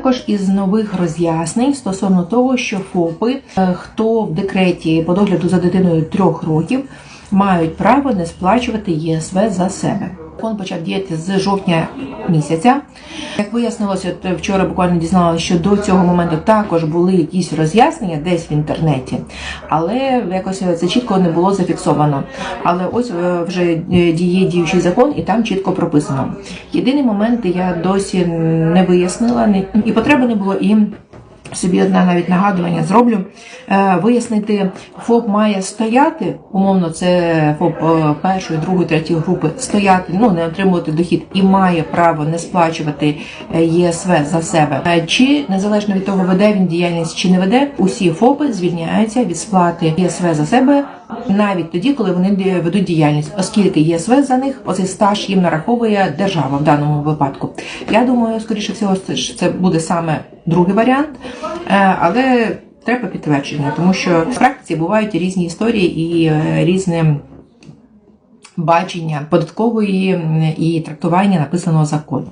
Також із нових роз'яснень стосовно того, що ФОПи, е, хто в декреті по догляду за дитиною трьох років, мають право не сплачувати ЄСВ за себе. Закон почав діяти з жовтня місяця. Як вияснилося, вчора буквально дізналася, що до цього моменту також були якісь роз'яснення десь в інтернеті, але якось це чітко не було зафіксовано. Але ось е, вже е, діє діючий закон, і там чітко прописано. Єдиний момент я досі не вияснила, і потреби не було і. Собі одне навіть нагадування зроблю. Е, Вияснити, ФОП має стояти, умовно, це ФОП е, першої, другої, третьої групи стояти, ну не отримувати дохід і має право не сплачувати е, ЄСВ за себе. Чи незалежно від того, веде він діяльність чи не веде, усі ФОПи звільняються від сплати ЄСВ за себе навіть тоді, коли вони ведуть діяльність, оскільки ЄСВ за них оцей стаж їм нараховує держава в даному випадку. Я думаю, скоріше всього, це буде саме другий варіант, Е, але треба підтвердження, тому що в практиці бувають різні історії і е, різне бачення податкової і трактування написаного закону.